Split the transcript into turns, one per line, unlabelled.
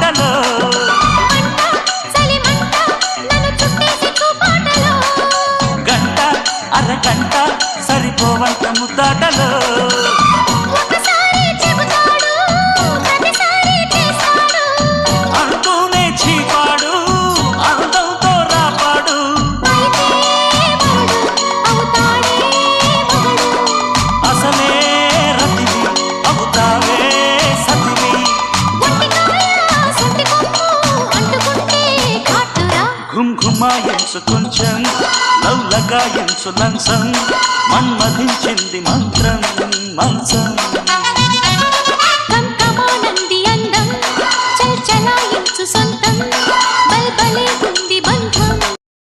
బాటలో గంట అరగంట సరిపోవంత ముద్దాటలో. అమ్మాయించు కొంచెం లవ్లగాయించు లంచం మన్మధించింది మంత్రం మంచం
కంకమానంది అందం చల్చలాయించు సొంతం.